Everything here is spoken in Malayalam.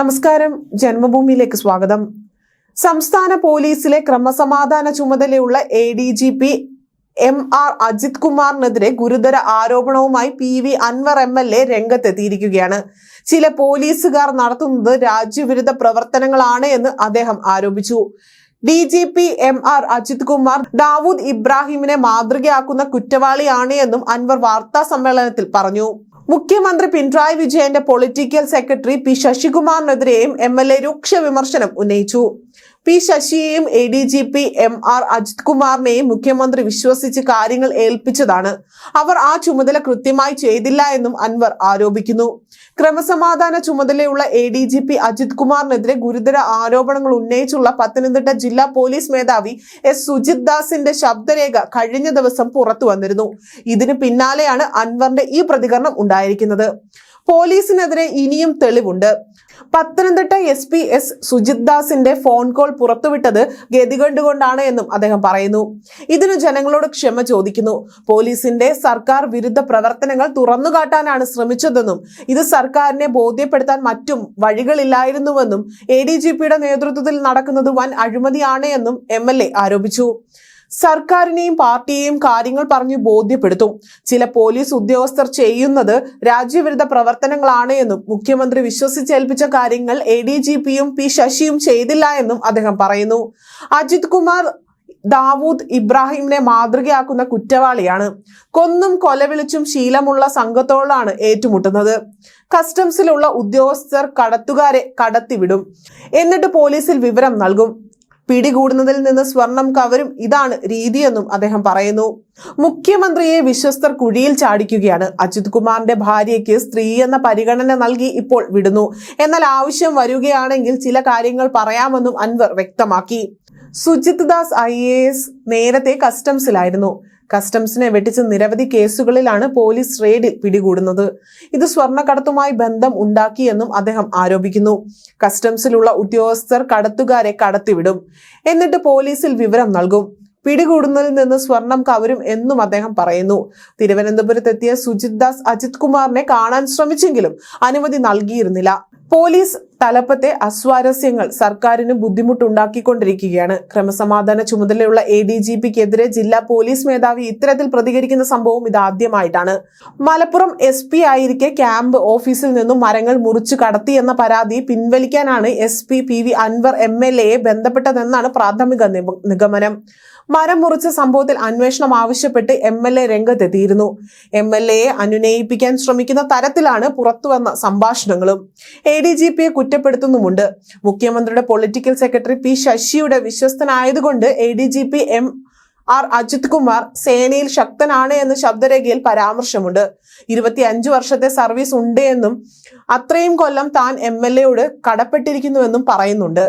നമസ്കാരം. ജന്മഭൂമിയിലേക്ക് സ്വാഗതം. സംസ്ഥാന പോലീസിലെ ക്രമസമാധാന ചുമതലയുള്ള A D G P M R Ajith കുമാറിനെതിരെ ഗുരുതര ആരോപണവുമായി P V Anvar M L A രംഗത്തെത്തിയിരിക്കുകയാണ്. ചില പോലീസുകാർ നടത്തുന്നത് രാജ്യവിരുദ്ധ പ്രവർത്തനങ്ങളാണ് എന്ന് അദ്ദേഹം ആരോപിച്ചു. D G P M R Ajith Kumar Dawood ഇബ്രാഹിമിനെ മാതൃകയാക്കുന്ന കുറ്റവാളിയാണ് എന്നും അൻവർ വാർത്താ സമ്മേളനത്തിൽ പറഞ്ഞു. മുഖ്യമന്ത്രി പിണറായി വിജയന്റെ പൊളിറ്റിക്കൽ സെക്രട്ടറി പി ശശികുമാറിനെതിരെയും എം എൽ എ രൂക്ഷ വിമർശനം ഉന്നയിച്ചു. P ശശിയെയും A D G P M R Ajith കുമാറിനെയും മുഖ്യമന്ത്രി വിശ്വസിച്ച് കാര്യങ്ങൾ ഏൽപ്പിച്ചതാണ്. അവർ ആ ചുമതല കൃത്യമായി ചെയ്തില്ല എന്നും അൻവർ ആരോപിക്കുന്നു. ക്രമസമാധാന ചുമതലയുള്ള A D G P Ajith കുമാറിനെതിരെ ഗുരുതര ആരോപണങ്ങൾ ഉന്നയിച്ചുള്ള പത്തനംതിട്ട ജില്ലാ പോലീസ് മേധാവി എസ് സുജിത് ദാസിന്റെ ശബ്ദരേഖ കഴിഞ്ഞ ദിവസം പുറത്തു വന്നിരുന്നു. ഇതിന് പിന്നാലെയാണ് അൻവറിന്റെ ഈ പ്രതികരണം ഉണ്ടായിരിക്കുന്നത്. പോലീസിനെതിരെ ഇനിയും തെളിവുണ്ട്. Pathanamthitta S P S Sujith ദാസിന്റെ phone call പുറത്തുവിട്ടത് ഗതികണ്ടുകൊണ്ടാണ് എന്നും അദ്ദേഹം പറയുന്നു. ഇതിന് ജനങ്ങളോട് ക്ഷമ ചോദിക്കുന്നു. പോലീസിന്റെ സർക്കാർ വിരുദ്ധ പ്രവർത്തനങ്ങൾ തുറന്നുകാട്ടാനാണ് ശ്രമിച്ചതെന്നും ഇത് സർക്കാരിനെ ബോധ്യപ്പെടുത്താൻ മറ്റും വഴികളില്ലായിരുന്നുവെന്നും എ ഡി ജി പിയുടെ നേതൃത്വത്തിൽ നടക്കുന്നത് വൻ അഴിമതിയാണ് എന്നും എം എൽ എ ആരോപിച്ചു. സർക്കാരിനെയും പാർട്ടിയെയും കാര്യങ്ങൾ പറഞ്ഞു ബോധ്യപ്പെടുത്തും. ചില പോലീസ് ഉദ്യോഗസ്ഥർ ചെയ്യുന്നത് രാജ്യവിരുദ്ധ പ്രവർത്തനങ്ങളാണ് എന്നും മുഖ്യമന്ത്രി വിശ്വസിച്ചേൽപ്പിച്ച കാര്യങ്ങൾ എ ഡി ജി പിയും പി ശശിയും ചെയ്തില്ല എന്നും അദ്ദേഹം പറയുന്നു. അജിത് കുമാർ ദാവൂദ് ഇബ്രാഹിമിനെ മാതൃകയാക്കുന്ന കുറ്റവാളിയാണ്. കൊന്നും കൊലവിളിച്ചും ശീലമുള്ള സംഘത്തോടാണ് ഏറ്റുമുട്ടുന്നത്. കസ്റ്റംസിലുള്ള ഉദ്യോഗസ്ഥർ കടത്തുകാരെ കടത്തിവിടും. എന്നിട്ട് പോലീസിൽ വിവരം നൽകും. പിടികൂടുന്നതിൽ നിന്ന് സ്വർണം കവരും ഇതാണ് രീതിയെന്നും അദ്ദേഹം പറയുന്നു. മുഖ്യമന്ത്രിയെ വിശ്വസ്തർ കുഴിയിൽ ചാടിക്കുകയാണ്. അജിത് കുമാറിന്റെ ഭാര്യയ്ക്ക് സ്ത്രീ എന്ന പരിഗണന നൽകി ഇപ്പോൾ വിടുന്നു. എന്നാൽ ആവശ്യം വരികയാണെങ്കിൽ ചില കാര്യങ്ങൾ പറയാമെന്നും അൻവർ വ്യക്തമാക്കി. സുജിത് ദാസ് ഐ നേരത്തെ കസ്റ്റംസിലായിരുന്നു. കസ്റ്റംസിനെ വെട്ടിച്ച് നിരവധി കേസുകളിലാണ് പോലീസ് റെയ്ഡിൽ പിടികൂടുന്നത്. ഇത് സ്വർണക്കടത്തുമായി ബന്ധം ഉണ്ടാക്കിയെന്നും അദ്ദേഹം ആരോപിക്കുന്നു. കസ്റ്റംസിലുള്ള ഉദ്യോഗസ്ഥർ കടത്തുകാരെ കടത്തിവിടും. എന്നിട്ട് പോലീസിൽ വിവരം നൽകും. പിടികൂടുന്നതിൽ നിന്ന് സ്വർണം കവരും എന്നും അദ്ദേഹം പറയുന്നു. തിരുവനന്തപുരത്തെത്തിയ സുജിത് ദാസ് അജിത് കുമാറിനെ കാണാൻ ശ്രമിച്ചെങ്കിലും അനുമതി നൽകിയിരുന്നില്ല. പോലീസ് തലപ്പത്തെ അസ്വാരസ്യങ്ങൾ സർക്കാരിന് ബുദ്ധിമുട്ടുണ്ടാക്കിക്കൊണ്ടിരിക്കുകയാണ്. ക്രമസമാധാന ചുമതലയുള്ള എ ഡി ജി പിക്കെതിരെ ജില്ലാ പോലീസ് മേധാവി ഇത്തരത്തിൽ പ്രതികരിക്കുന്ന സംഭവം ഇതാദ്യമായിട്ടാണ്. മലപ്പുറം എസ് പി ആയിരിക്കെ ക്യാമ്പ് ഓഫീസിൽ നിന്നും മരങ്ങൾ മുറിച്ചു കടത്തി എന്ന പരാതി പിൻവലിക്കാനാണ് S P P V Anvar M L എയെ ബന്ധപ്പെട്ടതെന്നാണ് പ്രാഥമിക നിഗമനം. മരം മുറിച്ച സംഭവത്തിൽ അന്വേഷണം ആവശ്യപ്പെട്ട് എം എൽ എ രംഗത്തെത്തിയിരുന്നു. എം എൽ എയെ അനുനയിപ്പിക്കാൻ ശ്രമിക്കുന്ന തരത്തിലാണ് പുറത്തുവന്ന സംഭാഷണങ്ങളും. എ ഡി ജി പിയെ കുറ്റപ്പെടുത്തുന്നുമുണ്ട്. മുഖ്യമന്ത്രിയുടെ പൊളിറ്റിക്കൽ സെക്രട്ടറി പി ശശിയുടെ വിശ്വസ്തനായതുകൊണ്ട് A D G P M R Ajith Kumar സേനയിൽ ശക്തനാണ് എന്ന് ശബ്ദരേഖയിൽ പരാമർശമുണ്ട്. ഇരുപത്തി അഞ്ച് വർഷത്തെ സർവീസ് ഉണ്ട് എന്നും അത്രയും കൊല്ലം താൻ എം എൽ എയോട് കടപ്പെട്ടിരിക്കുന്നുവെന്നും പറയുന്നുണ്ട്.